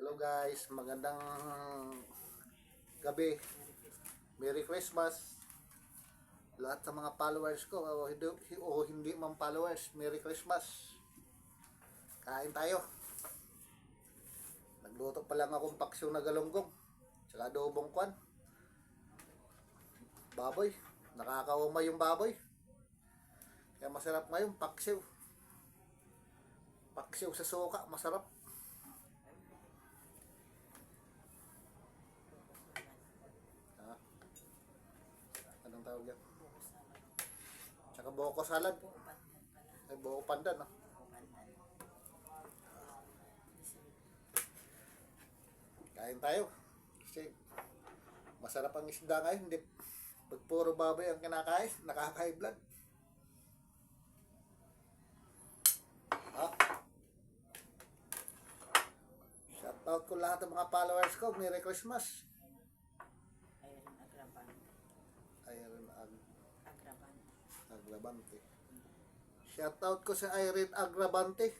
Hello guys, magandang gabi. Merry Christmas. Lahat ng mga followers ko o hindi, o hindi man followers, Merry Christmas. Kain tayo. Nagluto pa lang akong paksyo na galunggong. Tsaka adobong kwan. Baboy. Nakakaumay yung baboy. Kaya masarap ngayon, paksiw. Paksiw sa suka, masarap. Tawag yan? Tsaka buko salad. Ay, buko pandan, no? Kain tayo. Kasi masarap ang isda ngayon. Hindi, pag puro baboy ang kinakain, nakaka-high blood. Ha? Shoutout ko lahat ng mga followers ko. Merry Christmas. Agravante. Shoutout ko sa Irene Agravante.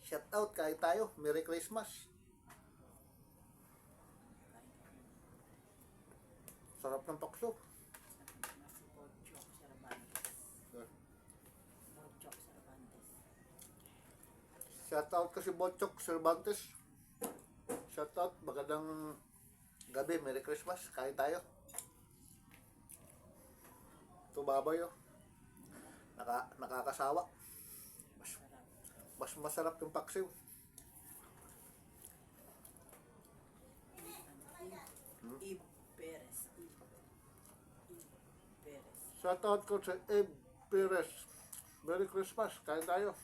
Shoutout kahit tayo. Merry Christmas. Sarap ng pakso. Shoutout ko si Bochok Cervantes. Shoutout. Magandang gabi. Merry Christmas. Kain tayo. Oh. Naka, nakakasawa. Mas, mas masarap yung paksiw. Ano? Ib. Ib Perez. Ib. Ib Perez. Shoutout ko sa Perez. Merry Christmas. Kain tayo.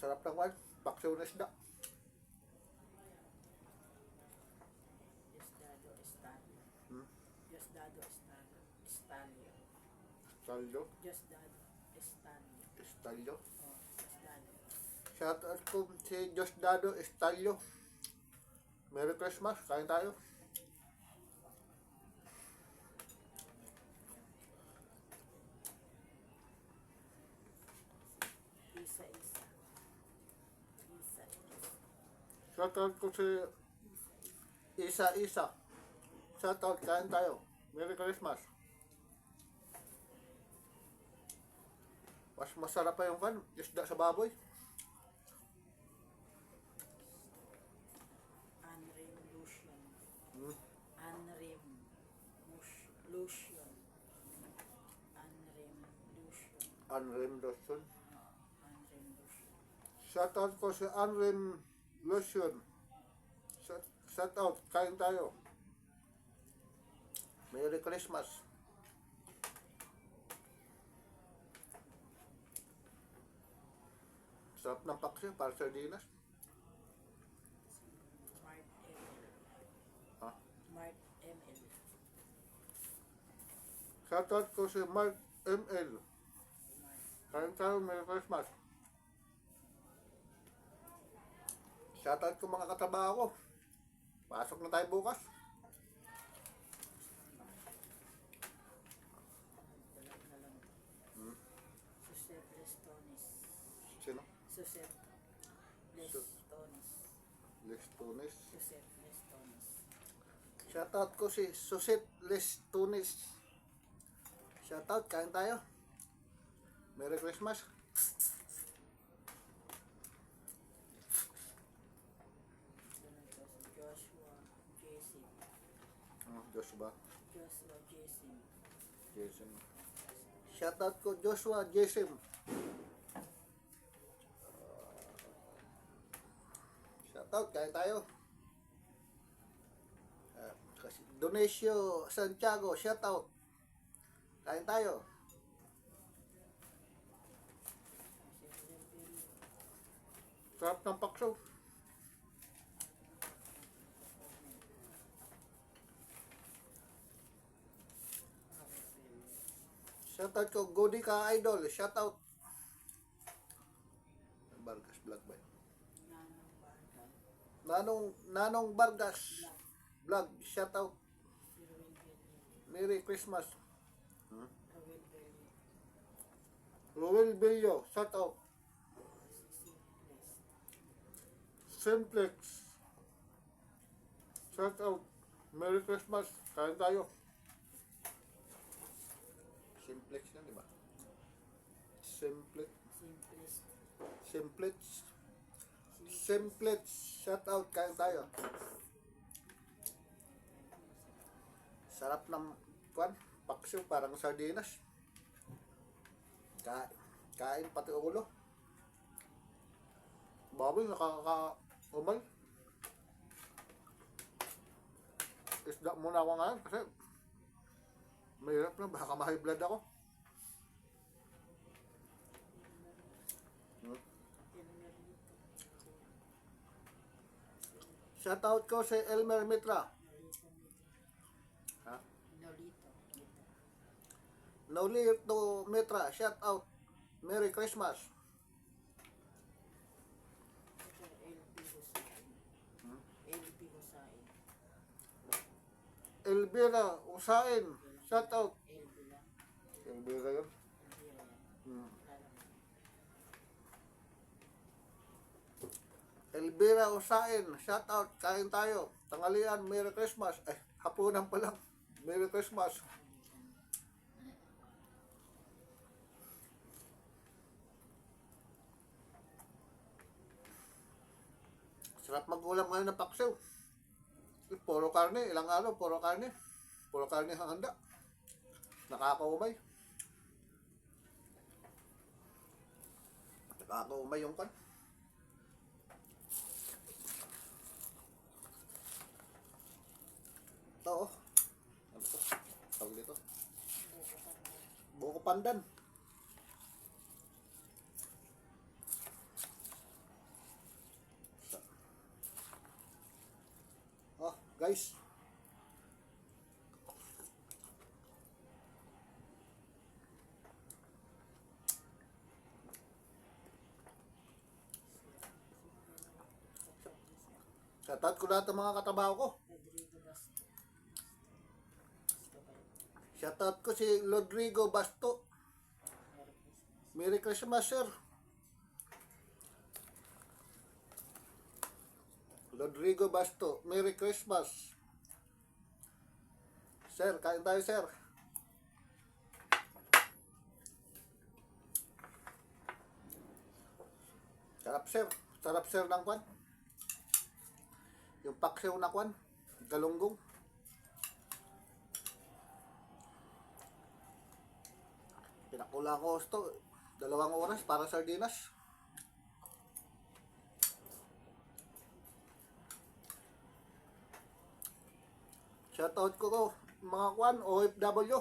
Sarap ng wine. Paksiw na isda. Diosdado Estalio. Hmm? Diosdado Estalio. Estalio. Diosdado Estalio. Estalyo. Oh, Diosdado. Shoutout ko si Diosdado Estalyo. Merry Christmas. Kain tayo. Isa Isa. Isa Isa. Shoutout ko si Isa Isa. Shoutout. Kain tayo. Merry Christmas. Mas masarap pa yung kan, isda sa baboy. Anrim Lucian. Hmm. Anrim Mush- Lucian. Anrim Lucian. Anrim Lotion. Lucian. Shoutout ko si Anrim Lotion. Shout- Shoutout. Kain tayo. Merry Christmas. Sarap ng paksiw para sa sardinas. Mart ML. Ha? Mart ML. Shoutout ko si Mark ML. Kain tayo. Merry Christmas. Shoutout ko mga katrabaho ko. Pasok na tayo bukas. Dalag na lang. Hmm? Suset Lestonis. Sino? Suset Lestonis. Lex Tunis. Suset Lestonis. Shoutout ko si Susit Les Tunis. Shoutout, kain tayo. Merry Christmas. Si Joshua Jason. Oh, ba? Joshua Jason. Jason. Shoutout ko Joshua Jason. Shoutout, kain tayo. Kasi Donesio Santiago, shoutout. Kain tayo. Sarap ng pakso. Shoutout ko, Godi ka idol. Shoutout. Nanong, Nanong Vargas Vlog. Ruel Belli. Merry Christmas. Belli. Ruel Bello. Shoutout. Si Simplex. Shout out. Merry Christmas. Kain tayo. Simplex yan, di ba? Simplex. Simplest. Simplex. Simplex. Shout out. Kain tayo. Sarap ng kwan. Paksiw. Parang sardinas. Kain. Kain pati ulo. Baboy, nakaka-umay. Isda muna ako ngayon kasi mahirap na, baka ma-high blood ako. Shoutout ko si Elmer Mitra. Ha? Nolito. Nolito Mitra, shoutout. Merry Christmas. Hmm? Elvira Usain, shoutout. LP lang. Elvira yun. Elvira yan. Hmm. Alam mo. Elvira Usain, shoutout. Kain tayo. Tangalian, Merry Christmas. Eh, hapunan pa lang. Merry Christmas. Sarap mag-ulam ngayon ng paksiw. Eh, Puro karne, ilang araw, puro karne. Puro karne ang handa. Nakakaumay. Nakakaumay yung kan. Ito oh. Ano to? Tawag dito. Buko pandan. Oh, guys. Shoutout ko lahat ng mga katrabaho ko. Rodrigo Basto. Basto kayo. Shoutout ko si Rodrigo Basto. Merry Christmas. Sir. Rodrigo Basto, Merry Christmas. Sir, kain tayo, sir. Sarap, sir. Sarap, sir, ng kwan. Yung paksiw na kwan. Galunggong. Pinakula ko ito. Dalawang oras para sardinas. Shoutout ko ko mga kwan, OFW.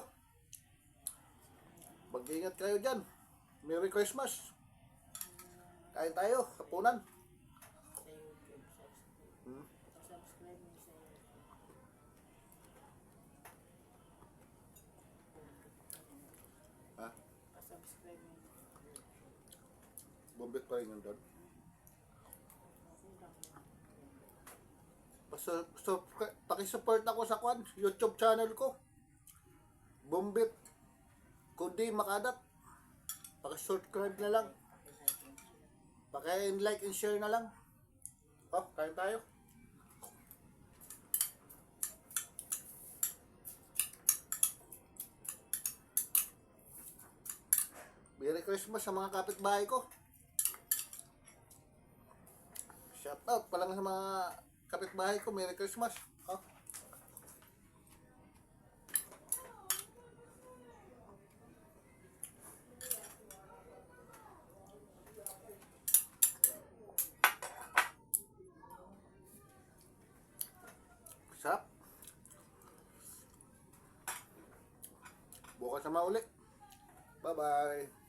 Mag-ingat kayo dyan. Merry Christmas. Kain tayo, kapunan. Mo. Bombit pa rin yun doon. Pasu- su- Pakisupport ako sa kwan, YouTube channel ko. Bombit. Kundi makadat. Pakisubscribe na lang. Share. Paki-like and share na lang. Oh, kain tayo. Merry Christmas sa mga kapitbahay ko. Shout out pa lang sa mga kapitbahay ko. Merry Christmas. Oh. Sarap. Bukas na mauli. Bye-bye.